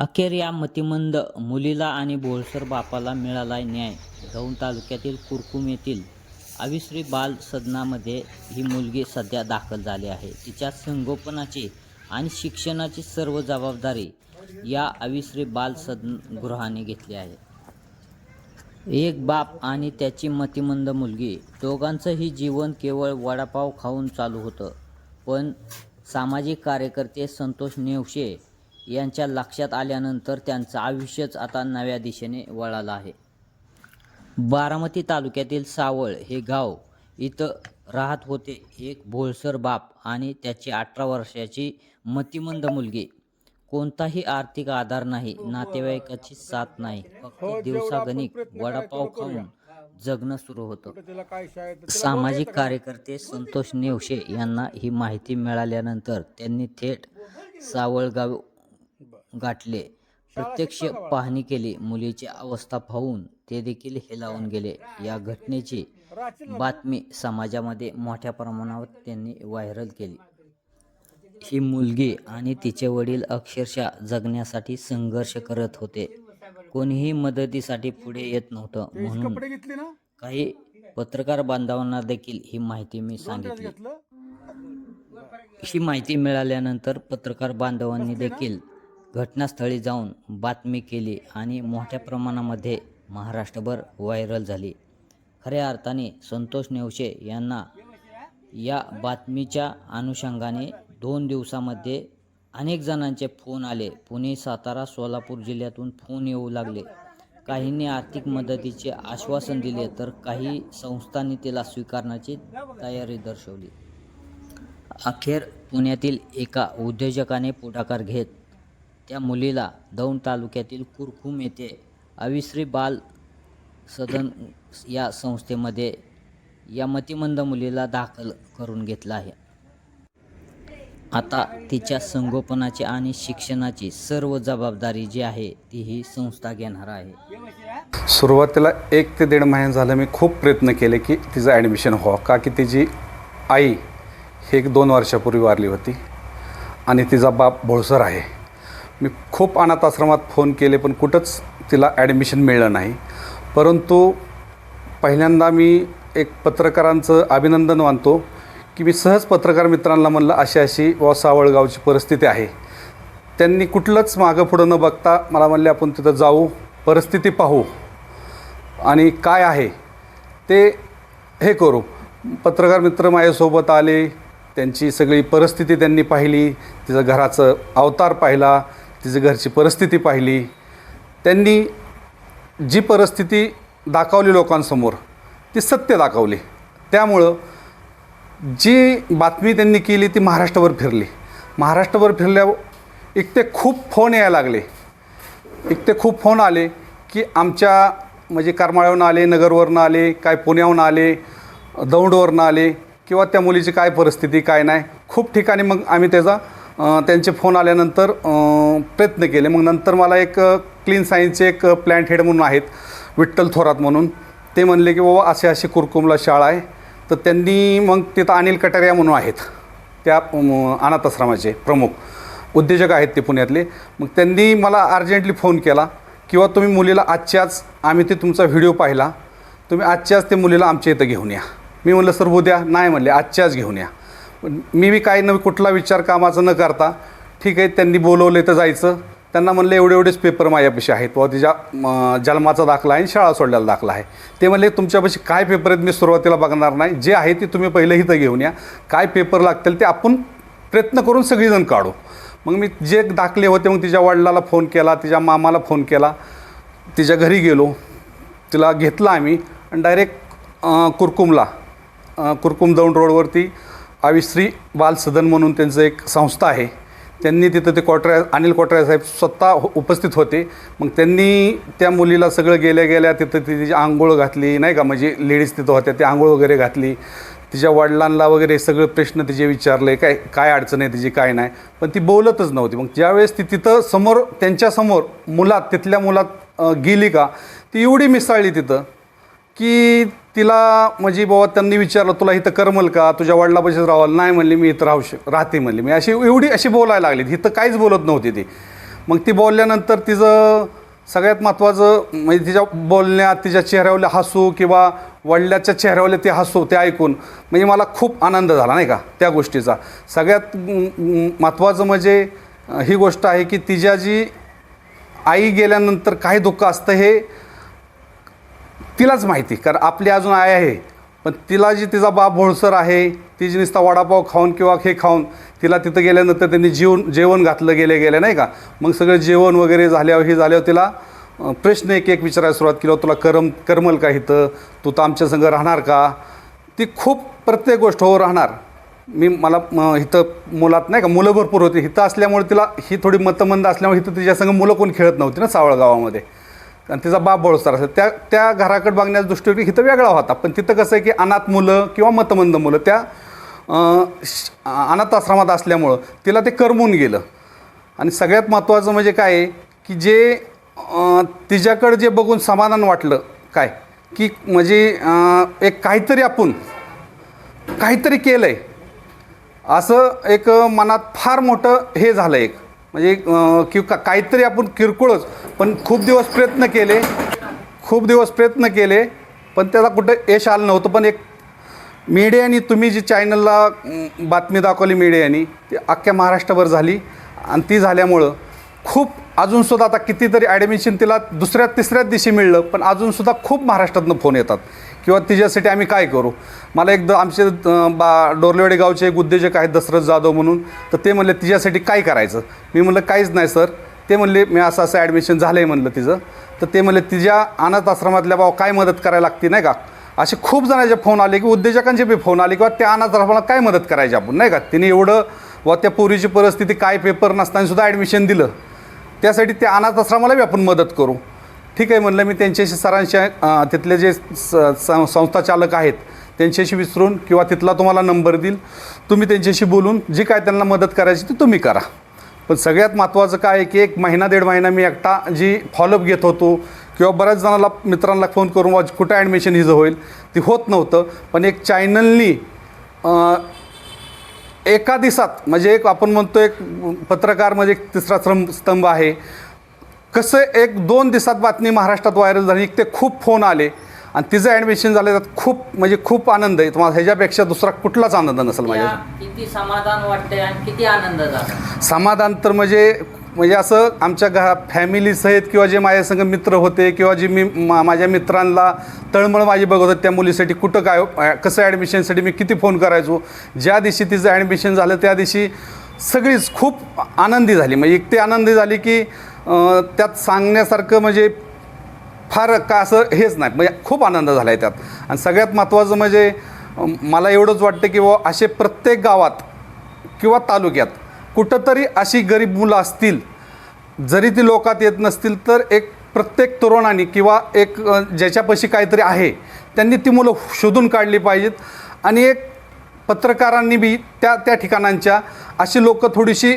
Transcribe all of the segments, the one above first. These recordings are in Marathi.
अखेर या मतिमंद मुलीला आणि बोळसर बापाला मिळाला न्याय. दौंड तालुक्यातील कुरकुम येथील अविश्री बाल सदनामध्ये ही मुलगी सध्या दाखल झाली आहे. तिच्या संगोपनाची आणि शिक्षणाची सर्व जबाबदारी या अविश्री बाल सदनगृहाने घेतली आहे. एक बाप आणि त्याची मतिमंद मुलगी दोघांचंही जीवन केवळ वडापाव खाऊन चालू होतं. पण सामाजिक कार्यकर्ते संतोष नेवशे यांच्या लक्षात आल्यानंतर त्यांचं आयुष्यच आता नव्या दिशेने वळालं आहे. बारामती तालुक्यातील सावळ हे गाव इथं राहत होते एक भोळसर बाप आणि त्याची अठरा वर्षाची मतिमंद मुलगी. कोणताही आर्थिक आधार नाही नातेवाईकाची साथ नाही फक्त दिवसागणिक वडापाव खाऊन जगणं सुरू होतं. सामाजिक कार्यकर्ते संतोष नेवशे यांना ही माहिती मिळाल्यानंतर त्यांनी थेट सावळगाव गाठले. प्रत्यक्ष पाहणी केली. मुलीची अवस्था पाहून ते देखील हेलावून गेले. या घटनेची बातमी समाजामध्ये मोठ्या प्रमाणावर त्यांनी व्हायरल केली. ही मुलगी आणि तिचे वडील अक्षरशः जगण्यासाठी संघर्ष करत होते. कोणीही मदतीसाठी पुढे येत नव्हतं. म्हणून काही पत्रकार बांधवांना देखील ही माहिती मी सांगितली. ही माहिती मिळाल्यानंतर पत्रकार बांधवांनी देखील घटनास्थळी जाऊन बातमी केली आणि मोठ्या प्रमाणामध्ये महाराष्ट्रभर व्हायरल झाली. खऱ्या अर्थाने संतोष नेवशे यांना या बातमीच्या अनुषंगाने दोन दिवसामध्ये अनेक जणांचे फोन आले. पुणे सातारा सोलापूर जिल्ह्यातून फोन येऊ लागले. काहींनी आर्थिक मदतीचे आश्वासन दिले तर काही संस्थांनी तिला स्वीकारण्याची तयारी दर्शवली. अखेर पुण्यातील एका उद्योजकाने पुढाकार घेत त्या मुलीला दौंड तालुक्यातील कुरकुम येथे अविश्री बाल सदन या संस्थेमध्ये या मतिमंद मुलीला दाखल करून घेतलं आहे. आता तिच्या संगोपनाची आणि शिक्षणाची सर्व जबाबदारी जी आहे ती ही संस्था घेणार आहे. सुरुवातीला एक ते दीड महिने झालं मी खूप प्रयत्न केले की तिचं ॲडमिशन व्हावं. का की तिची आई हे एक दोन वर्षापूर्वी वारली होती आणि तिचा बाप भोळसर आहे. मी खूप अनाथ आश्रमात फोन केले पण कुठंच तिला ॲडमिशन मिळलं नाही. परंतु पहिल्यांदा मी एक पत्रकारांचं अभिनंदन मानतो की मी सहज पत्रकार मित्रांना म्हणलं अशी अशी व सावळगावची परिस्थिती आहे. त्यांनी कुठलंच मागं पुढं न बघता मला म्हणले आपण तिथं जाऊ परिस्थिती पाहू. आणि काय आहे ते हे करू. पत्रकार मित्र माझ्यासोबत आले त्यांची सगळी परिस्थिती त्यांनी पाहिली तिचं घराचं अवतार पाहिला तिचं घरची परिस्थिती पाहिली. त्यांनी जी परिस्थिती दाखवली लोकांसमोर ती सत्य दाखवली. त्यामुळं जी बातमी त्यांनी केली ती महाराष्ट्रभर फिरली. महाराष्ट्रभर फिरल्या एक ते खूप फोन यायला लागले. एक ते खूप फोन आले की आमच्या म्हणजे करमाळ्यावरून आले नगरवरनं आले काय पुण्याहून आले दौंडवरनं आले किंवा त्या मुलीची काय परिस्थिती काय नाही. खूप ठिकाणी मग आम्ही त्याचा त्यांचे फोन आल्यानंतर प्रयत्न केले. मग नंतर मला एक क्लीन सायन्सचे एक प्लॅन्ट हेड म्हणून आहेत विठ्ठल थोरात म्हणून. ते म्हणले की बाबा असे असे कुरकुमला शाळा आहे. तर त्यांनी मग तिथं अनिल कटारिया म्हणून आहेत त्या अनाथाश्रमाचे प्रमुख उद्योजक आहेत ते पुण्यातले. मग त्यांनी मला अर्जंटली फोन केला किंवा तुम्ही मुलीला आजच्याच आम्ही ते तुमचा व्हिडिओ पाहिला. तुम्ही आजच्याच ते मुलीला आमच्या इथं घेऊन या. मी म्हणलं सर उद्या नाही म्हणले आजच्याच घेऊन या. मी बी काय न कुठला विचार कामाचा न करता ठीक आहे त्यांनी बोलवले तर जायचं. त्यांना म्हणलं एवढे एवढेच पेपर माझ्यापाशी आहेत. व तिच्या जन्माचा दाखला आहे आणि शाळा सोडलेला दाखला आहे. ते म्हणले तुमच्यापाशी काय पेपर आहेत? मी सुरुवातीला बघणार नाही. जे आहे ते तुम्ही पहिलं इथं घेऊन या. काय पेपर लागतील ते आपण प्रयत्न करून सगळीजण काढू. मग मी जे दाखले होते मग तिच्या वडिलाला फोन केला तिच्या मामाला फोन केला. तिच्या घरी गेलो. तिला घेतला आम्ही. आणि डायरेक्ट कुरकुमला कुरकुम दौंड रोडवरती आविश्री बाल सदन म्हणून त्यांचं एक संस्था आहे. त्यांनी तिथं ते कोटऱ्या अनिल कोटऱ्या साहेब स्वतः हो- उपस्थित होते. मग त्यांनी त्या मुलीला सगळं गेल्या गेल्या तिथं ती तिची आंघोळ घातली नाही का? म्हणजे लेडीज तिथं होत्या ते आंघोळ वगैरे घातली. तिच्या वडिलांना वगैरे सगळे प्रश्न तिचे विचारले काय काय अडचण आहे तिची काय नाही. पण ती बोलतच नव्हती. मग ज्यावेळेस ती तिथं समोर त्यांच्यासमोर मुलात तिथल्या मुलात गेली का ती एवढी मिसळली तिथं. की तिला म्हणजे बाबा त्यांनी विचारलं तुला इथं करमल का? तुझ्या वडिलापाशीच राहावं. नाही म्हणली मी इथं राहू शक राहते म्हणली. मी अशी एवढी अशी बोलायला लागली इथं काहीच बोलत नव्हती ती. मग ती बोलल्यानंतर तिचं सगळ्यात महत्त्वाचं म्हणजे तिच्या बोलण्यात तिच्या चेहऱ्यावरले हसू किंवा वडिलाच्या चेहऱ्यावरले ते हसू ते ऐकून म्हणजे मला खूप आनंद झाला नाही का त्या गोष्टीचा. सगळ्यात महत्त्वाचं म्हणजे ही गोष्ट आहे की तिच्या जी आई गेल्यानंतर काय दुःख असतं हे तिलाच माहिती कारण आपली अजून आई आहे. पण तिला जी तिचा बाप भोळसर आहे ती जी नुसता वडापाव खाऊन किंवा हे खाऊन तिला तिथं गेल्यानंतर त्यांनी जेवण जेवण घातलं गेले गेले नाही का? मग सगळं जेवण वगैरे झाल्यावर हे झाल्यावर तिला प्रश्न एक एक विचारायला सुरुवात केली तुला करम करमल का इथं? तू तर आमच्या संग राहणार का? ती खूप प्रत्येक गोष्ट हो राहणार. मी मला इथं मुलात नाही का मुलं भरपूर होती. इथं असल्यामुळे तिला ही थोडी मतमंद असल्यामुळे इथं तिच्या संग मुलं कोण खेळत नव्हती ना सावळगावामध्ये. आणि तिचा बाप बळसर असेल. त्या त्या घराकडे बघण्याच्या दृष्टीने इथं वेगळा होता. पण तिथं कसं आहे की अनाथ मुलं किंवा मतमंद मुलं त्या श- अनाथ आश्रमात असल्यामुळं तिला ते करमून गेलं. आणि सगळ्यात महत्त्वाचं म्हणजे काय आहे की जे तिच्याकडं जे बघून समाधान वाटलं काय की म्हणजे एक काहीतरी आपण काहीतरी केलं आहे असं एक मनात फार मोठं हे झालं एक. म्हणजे की का काहीतरी आपण किरकोळच पण खूप दिवस प्रयत्न केले. खूप दिवस प्रयत्न केले पण त्याला कुठं यश आलं नव्हतं. पण एक मीडियानी तुम्ही जी चॅनलला बातमी दाखवली मीडियानी ती अख्ख्या महाराष्ट्रभर झाली. आणि ती झाल्यामुळं खूप अजूनसुद्धा आता कितीतरी ॲडमिशन तिला दुसऱ्या तिसऱ्याच दिवशी मिळलं. पण अजूनसुद्धा खूप महाराष्ट्रातनं फोन येतात. किंवा तिच्यासाठी आम्ही काय करू? मला एकदा आमचे बा डोरलेवाडी गावचे एक उद्योजक आहेत दशरथ जाधव म्हणून. तर ते म्हणले तिच्यासाठी काय करायचं? मी म्हणलं काहीच नाही सर. ते म्हणले मी असं असं ॲडमिशन झालं आहे म्हणलं तिचं. तर ते म्हणले तिच्या अनाथ आश्रमातल्या बाबा काय मदत करायला लागते नाही का? असे खूप जणांचे फोन आले की उद्योजकांचे बी फोन आले किंवा त्या अनाथ आश्रमाला काय मदत करायची आपण नाही का? तिने एवढं व त्या पूर्वीची परिस्थिती काय पेपर नसताना सुद्धा ॲडमिशन दिलं. त्यासाठी त्या अनाथ आश्रमाला बी आपण मदत करू. ठीक आहे म्हणलं मी त्यांच्याशी सरांशी तिथले जे स सं- संस्था चालक आहेत त्यांच्याशी विसरून किंवा तिथला तुम्हाला नंबर देईल तुम्ही त्यांच्याशी बोलून जी काय त्यांना मदत करायची ती तुम्ही करा. पण सगळ्यात महत्त्वाचं काय आहे की एक महिना दीड महिना मी एकटा जी फॉलोअप घेत होतो किंवा बऱ्याच जणांना मित्रांना फोन करून "वा, कुठं ॲडमिशन हिजं होईल? ती होत नव्हतं. पण एक चॅनलनी एका दिवसात म्हणजे एक आपण म्हणतो एक पत्रकार म्हणजे एक तिसरा स्तंभ स्तंभ आहे. कसं एक दोन दिवसात बातमी महाराष्ट्रात व्हायरल झाली ते खूप फोन आले. आणि तिचं ॲडमिशन झालं त्यात खूप म्हणजे खूप आनंद आहे. तुम्हाला ह्याच्यापेक्षा दुसरा कुठलाच आनंद नसेल माझ्या किती समाधान वाटतंय आणि किती आनंद झाला. समाधान तर म्हणजे म्हणजे असं आमच्या घरा फॅमिलीसहित किंवा जे माझ्या संग मित्र होते किंवा जे मी मा माझ्या मित्रांना तळमळ माझी बघत होते त्या मुलीसाठी कुठं काय कसं ॲडमिशनसाठी मी किती फोन करायचो. ज्या दिवशी तिचं ॲडमिशन झालं त्या दिवशी सगळीच खूप आनंदी झाली. म्हणजे इतकी आनंदी झाली की त्यात सांगण्यासारखं म्हणजे फार का असं हेच नाही. म्हणजे खूप आनंद झाला आहे त्यात. आणि सगळ्यात महत्त्वाचं म्हणजे मला एवढंच वाटतं की व असे प्रत्येक गावात किंवा तालुक्यात कुठंतरी अशी गरीब मुलं असतील जरी ती लोकात येत नसतील तर एक प्रत्येक तरुणाने किंवा एक ज्याच्यापाशी काहीतरी आहे त्यांनी ती मुलं शोधून काढली पाहिजेत. आणि एक पत्रकारांनी बी त्या त्या ठिकाणांच्या अशी लोकं थोडीशी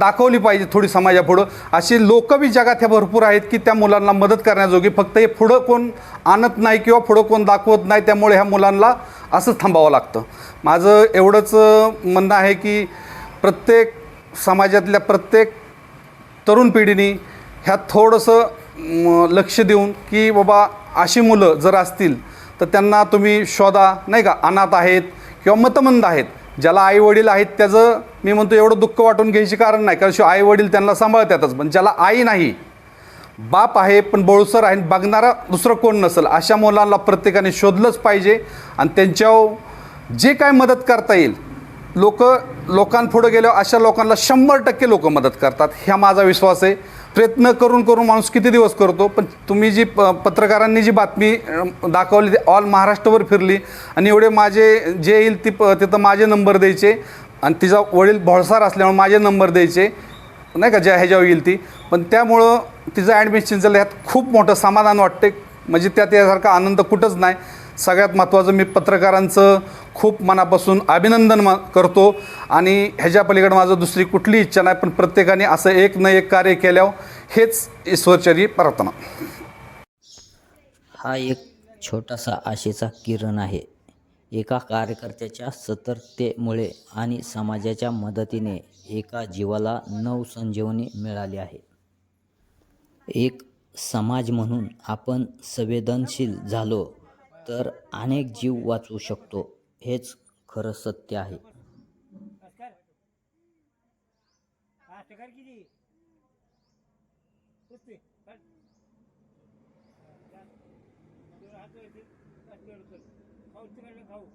दाखवली पाहिजे थोडी समाजापुढं. अशी लोकं बी जगात ह्या भरपूर आहेत की त्या मुलांना मदत करण्याजोगी. फक्त हे पुढं कोण आणत नाही किंवा पुढं कोण दाखवत नाही त्यामुळे ह्या मुलांना असंच थांबावं लागतं. माझं एवढंच म्हणणं आहे की प्रत्येक समाजातल्या प्रत्येक तरुण पिढीने ह्या थोडंसं लक्ष देऊन की बाबा अशी मुलं जर असतील तर त्यांना तुम्ही शोधा नाही का अनाथ आहेत किंवा मतमंद आहेत ज्याला आई वडील आहेत त्याचं मी म्हणतो एवढं दुःख वाटून घ्यायची कारण नाही. कारण आई वडील त्यांना सांभाळतातच पण ज्याला आई नाही बाप आहे पण बोळसर आहे बघणारा दुसरं कोण नसेल अशा मुलांना प्रत्येकाने शोधलंच पाहिजे आणि त्यांच्यावर जे काय मदत करता येईल लोक लोकांपुढं गेल्यावर अशा लोकांना शंभर टक्के लोक मदत करतात. ह्या माझा विश्वास आहे. प्रयत्न करून करून माणूस किती दिवस करतो पण तुम्ही जी प पत्रकारांनी जी बातमी दाखवली ती ऑल महाराष्ट्रभर फिरली आणि एवढे माझे जे येईल ती प तिथं माझे नंबर द्यायचे आणि तिचा वडील भोळसार असल्यामुळे माझे नंबर द्यायचे नाही का ज्या ह्याच्यावर येईल ती. पण त्यामुळं तिचं ॲडमिशन झालं ह्यात खूप मोठं समाधान वाटते म्हणजे त्यात यासारखा आनंद कुठंच नाही. सगळ्यात महत्त्वाचं मी पत्रकारांचं खूप मनापासून अभिनंदन मा करतो. आणि ह्याच्या पलीकडं माझं दुसरी कुठली इच्छा नाही पण प्रत्येकाने असं एक न एक कार्य केल्यावर हेच ईश्वरचरी प्रार्थना. हा एक छोटासा आशेचा किरण आहे. एका कार्यकर्त्याच्या सतर्कतेमुळे आणि समाजाच्या मदतीने एका जीवाला नव संजीवनी मिळाली आहे. एक समाज म्हणून आपण संवेदनशील झालो तर अनेक जीव वाचवू शकतो हेच खरं सत्य आहे. खाऊ